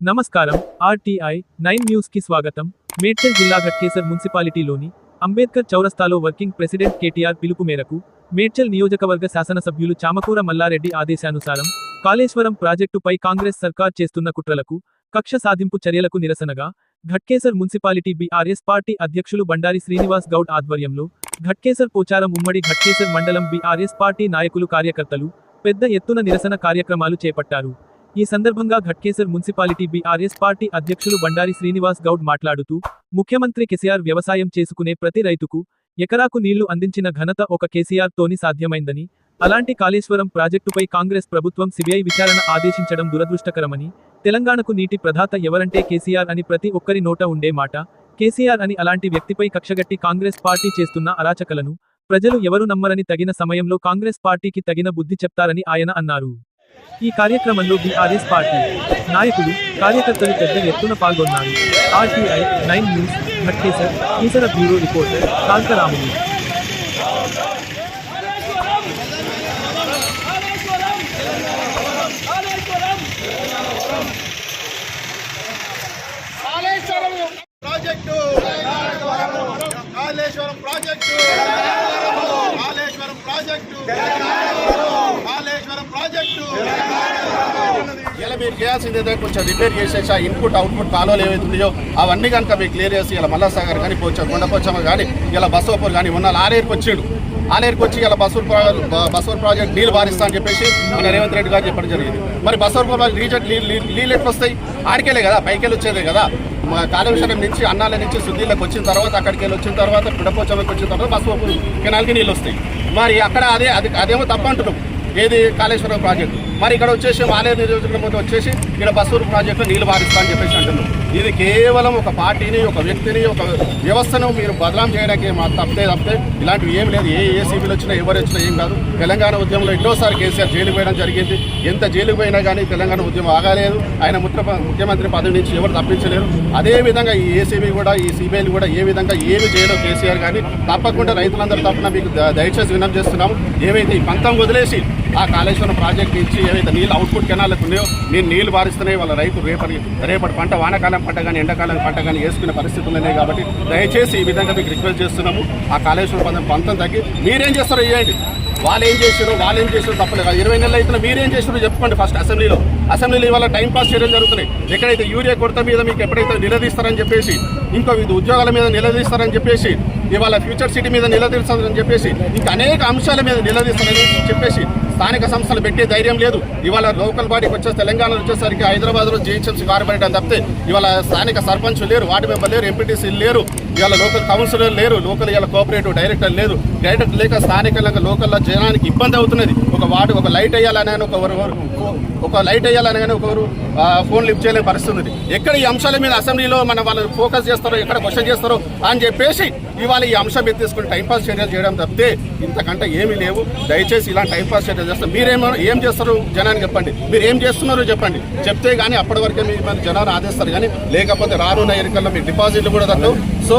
నమస్కారం. RTI nine న్యూస్కి స్వాగతం. మేడ్చల్ జిల్లా ఘట్కేసర్ మున్సిపాలిటీలోని అంబేద్కర్ చౌరస్తాలో వర్కింగ్ ప్రెసిడెంట్ కేటీఆర్ పిలుపు మేరకు మేడ్చల్ నియోజకవర్గ శాసనసభ్యులు చామకూర మల్లారెడ్డి ఆదేశానుసారం కాళేశ్వరం ప్రాజెక్టుపై కాంగ్రెస్ సర్కార్ చేస్తున్న కుట్రలకు కక్ష సాధింపు చర్యలకు నిరసనగా ఘట్కేసర్ మున్సిపాలిటీ బీఆర్ఎస్ పార్టీ అధ్యక్షులు బండారి శ్రీనివాస్ గౌడ్ ఆధ్వర్యంలో ఘట్కేసర్ పోచారం ఉమ్మడి ఘట్కేసర్ మండలం బీఆర్ఎస్ పార్టీ నాయకులు కార్యకర్తలు పెద్ద ఎత్తున నిరసన కార్యక్రమాలు చేపట్టారు. ఈ సందర్భంగా ఘట్కేసర్ మున్సిపాలిటీ బీఆర్ఎస్ పార్టీ అధ్యక్షులు బండారి శ్రీనివాస్ గౌడ్ మాట్లాడుతూ ముఖ్యమంత్రి కేసీఆర్ వ్యవసాయం చేసుకునే ప్రతి రైతుకు ఎకరాకు నీళ్ళు అందించిన ఘనత ఒక కేసీఆర్ తోని సాధ్యమైందని అలాంటి కాళేశ్వరం ప్రాజెక్టుపై కాంగ్రెస్ ప్రభుత్వం సిబిఐ విచారణ ఆదేశించడం దురదృష్టకరమని తెలంగాణకు నీటి ప్రధాత ఎవరంటే కేసీఆర్ అని ప్రతి ఒక్కరి నోట ఉండే మాట కేసీఆర్ అని అలాంటి వ్యక్తిపై కక్షగట్టి కాంగ్రెస్ పార్టీ చేస్తున్న అరాచకలను ప్రజలు ఎవరు నమ్మరని తగిన సమయంలో కాంగ్రెస్ పార్టీకి తగిన బుద్ధి చెప్తారని ఆయన అన్నారు. ఈ కార్యక్రమంలో బీఆర్ఎస్ పార్టీ నాయకులు కార్యకర్తలు పెద్ద ఎత్తున పాల్గొన్నారు. RTI nine news Bhatkesar ఈసర bureau reporter Kantharamulu Kaleshwaram project Kaleshwaram project Kaleshwaram project Kaleshwaram project ఇలా మీరు చేయాల్సింది ఏదో కొంచెం రిపేర్ చేసేసి ఆ ఇన్పుట్ అవుట్పుట్ కాలువలు ఏవైతుందో అవన్నీ కనుక మీకు క్లియర్ చేసి ఇలా మల్లాసాగర్ కానీ పోచారు కొండపోచమ్మ కానీ ఇలా బసవపూర్ కానీ ఉన్న ఆలేరుకు వచ్చిండు. ఆలేరుకు వచ్చి ఇలా బసూర్ ప్రాజెక్ట్ బసూర్ ప్రాజెక్ట్ నీళ్ళు బారిస్తా అని చెప్పేసి మన రేవంత్ రెడ్డి గారు చెప్పడం జరిగింది. మరి బసూర్ ప్రాజెక్ట్ రీజెక్ట్ నీళ్ళు ఎట్లు వస్తాయి? ఆడికెళ్ళే కదా పైకెళ్ళి వచ్చేదే కదా. మా కాళేశ్వరం నుంచి అన్నాల నుంచి సుద్దీలకు వచ్చిన తర్వాత అక్కడికి వెళ్ళి వచ్చిన తర్వాత పిడపోచమ్మకి వచ్చిన తర్వాత బసవపూర్ కెనాల్కి నీళ్ళు వస్తాయి. మరి అక్కడ అదే అది అదేమో తప్ప అంటున్నాం. ఏది కాళేశ్వరం ప్రాజెక్టు? మరి ఇక్కడ వచ్చేసి ఆలయ నియోజకవర్గం వచ్చేసి ఇక్కడ బస్సూరు ప్రాజెక్టు నీళ్ళు బారిస్తా అని చెప్పేసి అంటున్నాం ఇది కేవలం ఒక పార్టీని ఒక వ్యక్తిని ఒక వ్యవస్థను మీరు బదనాం చేయడానికి మా తప్పే తప్పితే ఇలాంటివి ఏం లేదు. ఏ ఏసీబీలు వచ్చినా ఎవరు వచ్చినా ఏం కాదు. తెలంగాణ ఉద్యమంలో ఎన్నోసారి కేసీఆర్ జైలుకు పోయడం జరిగింది. ఎంత జైలుకు పోయినా కానీ తెలంగాణ ఉద్యమం ఆగలేదు. ఆయన ముఖ్య ముఖ్యమంత్రి పదవి నుంచి ఎవరు తప్పించలేరు. అదేవిధంగా ఈ ఏసీబీ కూడా ఈ సిబిఐలు కూడా ఏ విధంగా ఏమి చేయలేదు కేసీఆర్ కానీ తప్పకుండా రైతులందరూ తప్పున మీకు దయచేసి వినం చేస్తున్నాము. ఏవైతే ఈ పంతం వదిలేసి ఆ కాళేశ్వరం ప్రాజెక్ట్ నుంచి ఏవైతే నీళ్ళు అవుట్పుట్ కెనాలకు ఉన్నాయో నేను నీళ్ళు బారిస్తున్నాయి వాళ్ళ రైతు రేపటి రేపటి పంట వానకాలం పంట కానీ ఎండాకాలం పంట కానీ వేసుకునే పరిస్థితులు ఉన్నాయి కాబట్టి దయచేసి ఈ విధంగా మీకు రిక్వెస్ట్ చేస్తున్నాము. ఆ కాళేశ్వరం పంతం పంతం తగ్గి మీరేం చేస్తారో చేయండి వాళ్ళు ఏం చేశారు వాళ్ళు ఏం చేశారు తప్పలేదు. ఇరవై నెలలు అయితే మీరేం చేశారో చెప్పండి ఫస్ట్ అసెంబ్లీలో. అసెంబ్లీలో ఇవాళ టైం పాస్ చేయడం జరుగుతున్నాయి. ఎక్కడైతే యూరియా కొరత మీద మీకు ఎప్పుడైతే నిలదీస్తారని చెప్పేసి ఇంకో ఇది ఉద్యోగాల మీద నిలదీస్తారని చెప్పేసి ఇవాళ ఫ్యూచర్ సిటీ మీద నిలదీస్తారని చెప్పేసి ఇంకా అనేక అంశాల మీద నిలదీస్తారని చెప్పేసి స్థానిక సంస్థలు పెట్టే ధైర్యం లేదు. ఇవాళ లోకల్ బాడీకి వచ్చే తెలంగాణ వచ్చేసరికి హైదరాబాద్లో జీహెచ్ఎంసీ అని తప్పితే ఇవాళ స్థానిక సర్పంచ్ లేరు వార్డు మెంబర్ లేరు ఎంపీటీసీలు లేరు. ఇవాళ లోకల్ కౌన్సిలర్ లేరు లోకల్ ఇవాళ కోఆపరేటివ్ డైరెక్టర్ లేరు. డైరెక్టర్ లేక స్థానికంగా లోకల్లో జనానికి ఇబ్బంది అవుతున్నది. ఒక వార్డు ఒక లైట్ వేయాలని ఒకరు ఒక లైట్ వేయాలని కానీ ఒకరు ఫోన్ లిఫ్ట్ చేయలేని పరిస్థితి ఉంది ఎక్కడ ఈ అంశాల మీద అసెంబ్లీలో మన వాళ్ళు ఫోకస్ చేస్తారో ఎక్కడ క్వశ్చన్ చేస్తారో అని చెప్పేసి ఇవాళ ఈ అంశం మీద తీసుకుని టైంపాస్ చర్యలు చేయడం తప్పితే ఇంతకంటే ఏమీ లేవు. దయచేసి ఇలాంటి టైంపాస్ చర్యలు చేస్తారు మీరేమో ఏం చేస్తారు జనానికి చెప్పండి. మీరు ఏం చేస్తున్నారో చెప్పండి. చెప్తే కానీ అప్పటి వరకే మీ జనాన్ని జనాలు ఆదేస్తారు కానీ లేకపోతే రానున్న ఎన్నికల్లో మీ డిపాజిట్లు కూడా తగ్గవు. సో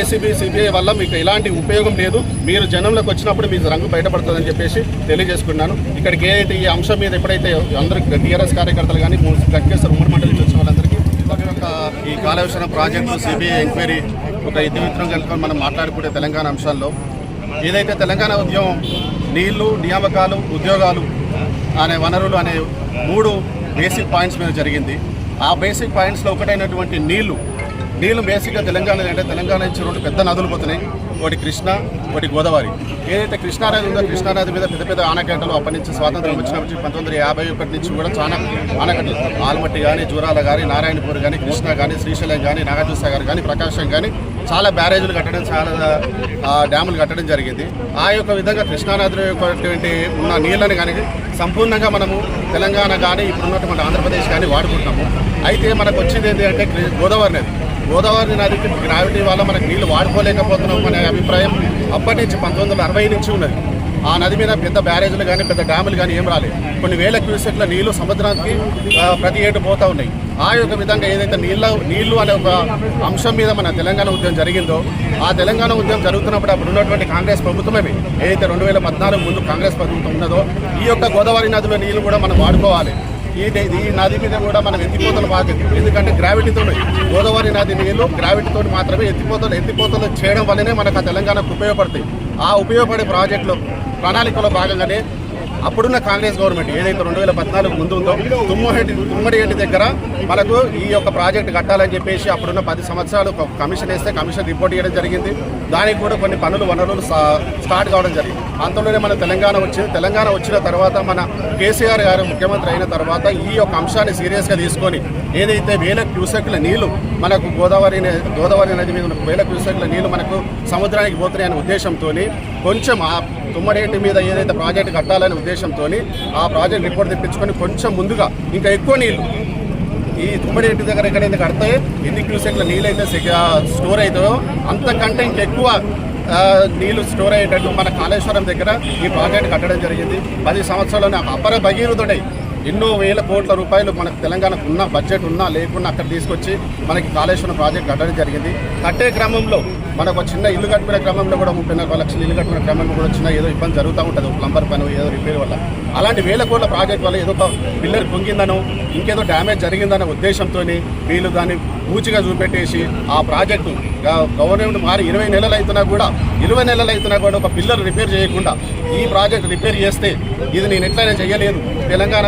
ఏసీబీ సిబిఐ వల్ల మీకు ఎలాంటి ఉపయోగం లేదు. మీరు జనంలోకి వచ్చినప్పుడు మీకు రంగు బయటపడుతుందని చెప్పేసి తెలియజేసుకున్నాను. ఇక్కడికి ఏదైతే ఈ అంశం మీద ఎప్పుడైతే అందరూ టీఆర్ఎస్ కార్యకర్తలు కానీ గట్కేశ్వర ఉమ్మడి మండలి వచ్చిన వాళ్ళందరికీ ఒక ఈ కాలవేశ్వరం ప్రాజెక్టు సిబిఐ ఎంక్వైరీ ఒక ఇతిమిత్రం కలుపుకొని మనం మాట్లాడుకునే తెలంగాణ అంశాల్లో ఏదైతే తెలంగాణ ఉద్యమం నీళ్ళు నియామకాలు ఉద్యోగాలు అనే వనరులు అనే మూడు బేసిక్ పాయింట్స్ మీద జరిగింది. ఆ బేసిక్ పాయింట్స్లో ఒకటైనటువంటి నీళ్ళు. నీళ్ళు బేసిక్గా తెలంగాణ అంటే తెలంగాణ నుంచి రెండు పెద్ద నదులు పోతున్నాయి. ఒకటి కృష్ణ ఒకటి గోదావరి. ఏదైతే కృష్ణానది ఉందో కృష్ణానది మీద పెద్ద పెద్ద ఆనకట్టలు అప్పటి నుంచి స్వాతంత్రం వచ్చినప్పటి పంతొమ్మిది వందల యాభై ఒకటి నుంచి కూడా చాలా ఆనకట్టలు. ఆల్మట్టి కానీ జూరాల కానీ నారాయణపూర్ కానీ కృష్ణ కానీ శ్రీశైలం కానీ నాగార్జున సాగర్ కానీ ప్రకాశం కానీ చాలా బ్యారేజీలు కట్టడం చాలా డ్యాములు కట్టడం జరిగింది. ఆ యొక్క విధంగా కృష్ణానదిలో యొక్కటువంటి ఉన్న నీళ్ళని కానీ సంపూర్ణంగా మనము తెలంగాణ కానీ ఇప్పుడున్నటువంటి ఆంధ్రప్రదేశ్ కానీ వాడుకుంటాము అయితే మనకు వచ్చింది ఏంటి అంటే గోదావరి నది. గోదావరి నదికి గ్రావిటీ వల్ల మనకు నీళ్ళు వాడుకోలేకపోతున్నాం అనే అభిప్రాయం అప్పటి నుంచి పంతొమ్మిది వందల అరవై నుంచి ఉన్నది. ఆ నది మీద పెద్ద బ్యారేజ్లు కానీ పెద్ద డ్యాములు కానీ ఏం రాలేదు. కొన్ని వేల క్యూసెట్ల నీళ్ళు సముద్రానికి ప్రతి ఏటు పోతూ ఉన్నాయి. ఆ యొక్క విధంగా ఏదైతే నీళ్ళ నీళ్ళు అనే ఒక అంశం మీద మన తెలంగాణ ఉద్యమం జరిగిందో ఆ తెలంగాణ ఉద్యమం జరుగుతున్నప్పుడు అప్పుడు ఉన్నటువంటి కాంగ్రెస్ ప్రభుత్వమే ఏదైతే రెండు వేల పద్నాలుగు ముందు కాంగ్రెస్ ప్రభుత్వం ఉన్నదో ఈ యొక్క గోదావరి నదిలో నీళ్ళు కూడా మనం వాడుకోవాలి. ఈ ఈ నది మీద కూడా మనం ఎత్తిపోతలు బాగా ఎందుకంటే గ్రావిటీతో గోదావరి నది నీళ్ళు గ్రావిటీతో మాత్రమే ఎత్తిపోతలు ఎత్తిపోతలు చేయడం వల్లనే మనకు ఆ తెలంగాణకు ఉపయోగపడతాయి. ఆ ఉపయోగపడే ప్రాజెక్టులో ప్రణాళికలో భాగంగానే అప్పుడున్న కాంగ్రెస్ గవర్నమెంట్ ఏదైతే రెండు వేల పద్నాలుగు ముందు ఉందో తుమ్మహెడ్డి తుమ్మడిగడ్డి దగ్గర మనకు ఈ యొక్క ప్రాజెక్ట్ కట్టాలని చెప్పేసి అప్పుడున్న పది సంవత్సరాలు ఒక కమిషన్ వేస్తే కమిషన్ రిపోర్ట్ చేయడం జరిగింది. దానికి కూడా కొన్ని పనులు వనరులు స్టార్ట్ కావడం జరిగింది. అంతలోనే మన తెలంగాణ వచ్చింది తెలంగాణ వచ్చిన తర్వాత మన కేసీఆర్ గారు ముఖ్యమంత్రి అయిన తర్వాత ఈ యొక్క అంశాన్ని సీరియస్గా తీసుకొని ఏదైతే వేల క్యూసెక్ల నీళ్ళు మనకు గోదావరి గోదావరి నది మీద వేల క్యూసెక్ల నీళ్ళు మనకు సముద్రానికి పోతున్నాయనే ఉద్దేశంతో కొంచెం ఆ తుమ్మడేటి మీద ఏదైతే ప్రాజెక్ట్ కట్టాలనే ఉద్దేశంతో ఆ ప్రాజెక్ట్ రిపోర్ట్ తెప్పించుకొని కొంచెం ముందుగా ఇంకా ఎక్కువ నీళ్ళు ఈ తుమ్మడేటి దగ్గర ఎక్కడైతే కడితే ఎన్ని క్యూసెట్ల నీళ్ళు అయితే స్టోర్ అవుతుందో అంతకంటే ఇంకెక్కువ నీళ్ళు స్టోర్ అయ్యేటట్టు మన కాళేశ్వరం దగ్గర ఈ ప్రాజెక్ట్ కట్టడం జరిగింది. పది సంవత్సరాల్లోనే అపర భగీరథుడై ఎన్నో వేల కోట్ల రూపాయలు మనకు తెలంగాణకు ఉన్న బడ్జెట్ ఉన్నా లేకున్నా అక్కడ తీసుకొచ్చి మనకి కాళేశ్వరం ప్రాజెక్ట్ కట్టడం జరిగింది. కట్టే క్రమంలో మనకు ఒక చిన్న ఇల్లు కట్టుకునే క్రమంలో కూడా ముప్పై నలభై లక్షలు ఇల్లు కట్టుకునే క్రమంలో కూడా చిన్న ఏదో ఇబ్బంది జరుగుతూ ఉంటుంది. ప్లంబర్ పని ఏదో రిపేర్ వల్ల. అలాంటి వేల కోట్ల ప్రాజెక్ట్ వల్ల ఏదో ఒక పిల్లర్ పొంగిందనో ఇంకేదో డ్యామేజ్ జరిగిందనే ఉద్దేశంతో వీళ్ళు దాన్ని పూచిగా చూపెట్టేసి ఆ ప్రాజెక్టు గవర్నమెంట్ మారి ఇరవై నెలలు అవుతున్నా కూడా ఇరవై నెలలు అవుతున్నా కూడా ఒక పిల్లర్ రిపేర్ చేయకుండా ఈ ప్రాజెక్ట్ రిపేర్ చేస్తే ఇది నేను ఎట్లయినా చేయలేదు. తెలంగాణ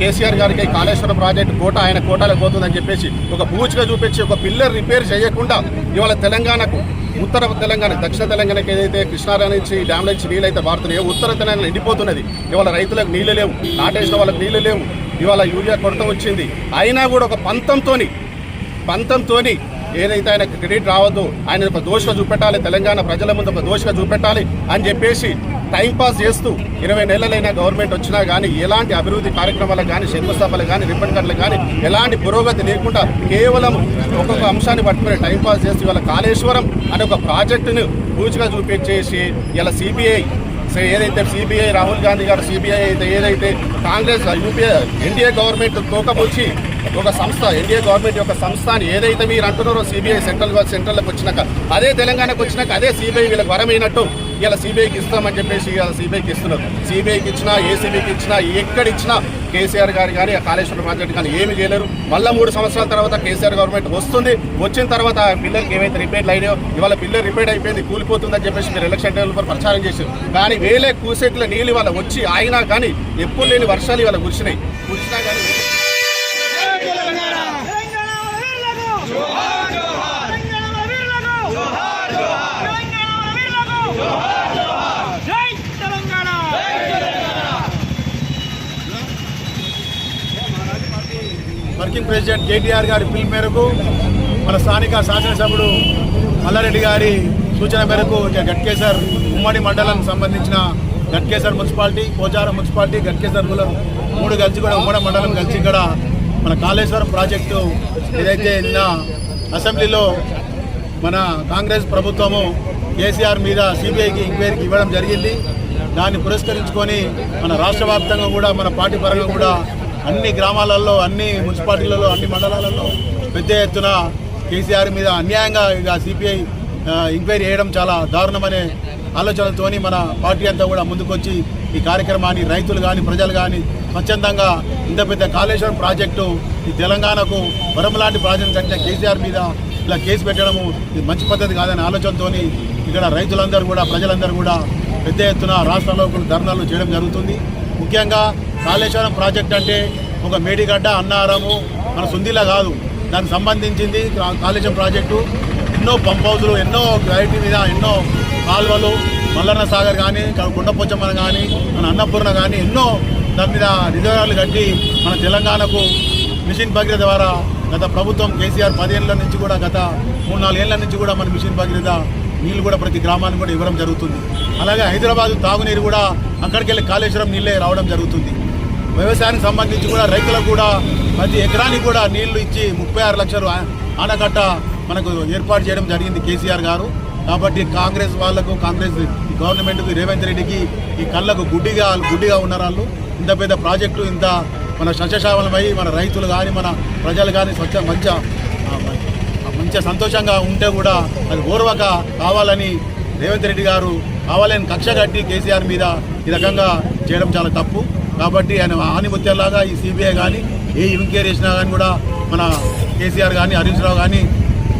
కేసీఆర్ గారికి కాళేశ్వరం ప్రాజెక్టు కోట ఆయన కోటాలకు పోతుందని చెప్పేసి ఒక పూచిగా చూపించి ఒక పిల్లర్ రిపేర్ చేయకుండా ఇవాళ తెలంగాణకు ఉత్తర తెలంగాణ దక్షిణ తెలంగాణకి ఏదైతే కృష్ణారా నుంచి డ్యామ్ నుంచి నీళ్ళు అయితే వాడుతున్నాయో ఉత్తర తెలంగాణ ఎండిపోతున్నది. ఇవాళ రైతులకు నీళ్ళు లేవు నాటేసిన వాళ్ళకి నీళ్ళు లేవు. ఇవాళ యూరియా కొరత వచ్చింది. అయినా కూడా ఒక పంతంతోని పంతంతోని ఏదైతే ఆయన క్రెడిట్ రావద్దు ఆయన ఒక దోషగా చూపెట్టాలి తెలంగాణ ప్రజల ముందు ఒక దోషగా చూపెట్టాలి అని చెప్పేసి టైంపాస్ చేస్తూ ఇరవై నెలలైనా గవర్నమెంట్ వచ్చినా కానీ ఎలాంటి అభివృద్ధి కార్యక్రమాలకు కానీ శంకుస్థాపనలు కానీ రిబ్బన్ కట్లు కానీ ఎలాంటి పురోగతి లేకుండా కేవలం ఒక్కొక్క అంశాన్ని పట్టుకుని టైం పాస్ చేస్తూ ఇవాళ కాళేశ్వరం అనే ఒక ప్రాజెక్టును పూచిగా చూపించేసి ఇలా సిబిఐ ఏదైతే సిబిఐ రాహుల్ గాంధీ గారు సిబిఐ అయితే ఏదైతే కాంగ్రెస్ యూపీఏ ఎన్డీఏ గవర్నమెంట్ తోకపుచ్చి ఒక సంస్థ ఎన్డీఏ గవర్నమెంట్ యొక్క సంస్థ అని ఏదైతే మీరు అంటున్నారో సిబిఐ సెంట్రల్ సెంట్రల్లోకి వచ్చినాక అదే తెలంగాణకు వచ్చినాక అదే సిబిఐ వీళ్ళకి వరమైనట్టు ఇలా సిబిఐకి ఇస్తామని చెప్పేసి ఇలా సిబిఐకి ఇస్తున్నారు. సిబిఐకి ఇచ్చినా ఏసీబీకి ఇచ్చినా ఎక్కడ ఇచ్చినా కేసీఆర్ గారు కానీ ఆ కాళేశ్వరం ప్రాజెక్ట్ కానీ ఏమి చేయలేరు. మళ్ళీ మూడు సంవత్సరాల తర్వాత కేసీఆర్ గవర్నమెంట్ వస్తుంది. వచ్చిన తర్వాత పిల్లలకి ఏమైతే రిపేర్లు అయినాయో ఇవాళ పిల్లలు రిపేర్ అయిపోయింది కూలిపోతుందని చెప్పేసి మీరు ఎలక్షన్ టైంలో ప్రచారం చేశారు. కానీ వేలే కూసెట్ల నీళ్ళు ఇవాళ వచ్చి ఆగినా కానీ ఎప్పుడు లేని వర్షాలు ఇవాళ కురిసినాయి. కురిసినా కానీ వర్కింగ్ ప్రెసిడెంట్ కేటీఆర్ గారి పిలుపు మేరకు మన స్థానిక శాసనసభ్యుడు మల్లారెడ్డి గారి సూచన మేరకు ఇక గట్కేసర్ ఉమ్మడి మండలం సంబంధించిన గట్కేసర్ మున్సిపాలిటీ పోచారం మున్సిపాలిటీ గట్కేసర్ కులం మూడు కలిసి కూడా ఉమ్మడి మండలం కలిసి ఇక్కడ మన కాళేశ్వరం ప్రాజెక్టు ఏదైతే నిన్న అసెంబ్లీలో మన కాంగ్రెస్ ప్రభుత్వము కేసీఆర్ మీద సిబిఐకి ఎంక్వైరీకి ఇవ్వడం జరిగింది. దాన్ని పురస్కరించుకొని మన రాష్ట్ర కూడా మన పార్టీ పరంగా కూడా అన్ని గ్రామాలలో అన్ని మున్సిపాలిటీలలో అన్ని మండలాలలో పెద్ద ఎత్తున కేసీఆర్ మీద అన్యాయంగా ఇక సిపిఐ ఎంక్వైరీ చేయడం చాలా దారుణమనే ఆలోచనలతోని మన పార్టీ అంతా కూడా ముందుకొచ్చి ఈ కార్యక్రమాన్ని రైతులు కానీ ప్రజలు కానీ స్వచ్ఛందంగా ఇంత పెద్ద కాళేశ్వరం ప్రాజెక్టు ఈ తెలంగాణకు వరం లాంటి ప్రాజెక్టు కట్టిన కేసీఆర్ మీద ఇలా కేసు పెట్టడము ఇది మంచి పద్ధతి కాదనే ఆలోచనతోని ఇక్కడ రైతులందరూ కూడా ప్రజలందరూ కూడా పెద్ద ఎత్తున రాష్ట్రంలో ధర్నాలు చేయడం జరుగుతుంది. ముఖ్యంగా కాళేశ్వరం ప్రాజెక్ట్ అంటే ఒక మేడిగడ్డ అన్నారము మన సుందిలా కాదు. దానికి సంబంధించింది కాళేశ్వరం ప్రాజెక్టు. ఎన్నో పంప్ హౌజులు ఎన్నో గ్రావిటీ మీద ఎన్నో కాలువలు మల్లన్న సాగర్ కానీ గుండపోచమ్మన కానీ మన అన్నపూర్ణ కానీ ఎన్నో దాని మీద రిజర్వాయర్లు కట్టి మన తెలంగాణకు మిషన్ భగీరథ ద్వారా గత ప్రభుత్వం కేసీఆర్ పదేళ్ళ నుంచి కూడా గత మూడు నాలుగేళ్ళ నుంచి కూడా మన మిషన్ భగీరథ నీళ్ళు కూడా ప్రతి గ్రామానికి కూడా ఇవ్వడం జరుగుతుంది. అలాగే హైదరాబాద్ తాగునీరు కూడా అక్కడికి వెళ్ళి కాళేశ్వరం నీళ్ళే రావడం జరుగుతుంది. వ్యవసాయానికి సంబంధించి కూడా రైతులకు కూడా ప్రతి ఎకరానికి కూడా నీళ్ళు ఇచ్చి ముప్పై ఆరు లక్షలు ఆనకట్ట మనకు ఏర్పాటు చేయడం జరిగింది కేసీఆర్ గారు. కాబట్టి కాంగ్రెస్ వాళ్ళకు కాంగ్రెస్ గవర్నమెంట్కి రేవంత్ రెడ్డికి ఈ కళ్ళకు గుడ్డిగా గుడ్డిగా ఉన్నారు వాళ్ళు. ఇంత పెద్ద ప్రాజెక్టు ఇంత మన సస్యశామలమై మన రైతులు కానీ మన ప్రజలు కానీ స్వచ్ఛ మంచి మంచిగా సంతోషంగా ఉంటే కూడా అది ఓర్వక కావాలని రేవంత్ రెడ్డి గారు కావాలని కక్ష కట్టి కేసీఆర్ మీద ఈ రకంగా చేయడం చాలా తప్పు. కాబట్టి ఆయన ఆనిముత్యాలాగా ఈ సిబిఐ కానీ ఏ ఎంక్వైరీ చేసినా కానీ కూడా మన కేసీఆర్ కానీ హరీష్ రావు కానీ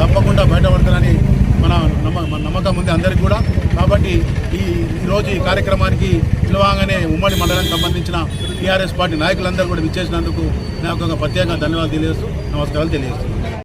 తప్పకుండా బయటపడతారని మన నమ్మ మన నమ్మకం ఉంది అందరికీ కూడా. కాబట్టి ఈ ఈరోజు ఈ కార్యక్రమానికి పిలవగానే ఉమ్మడి మండలానికి సంబంధించిన టీఆర్ఎస్ పార్టీ నాయకులందరూ కూడా విచ్చేసినందుకు నాకు ఒక ప్రత్యేకంగా ధన్యవాదాలు తెలియజేస్తూ నమస్కారాలు తెలియజేస్తున్నాను.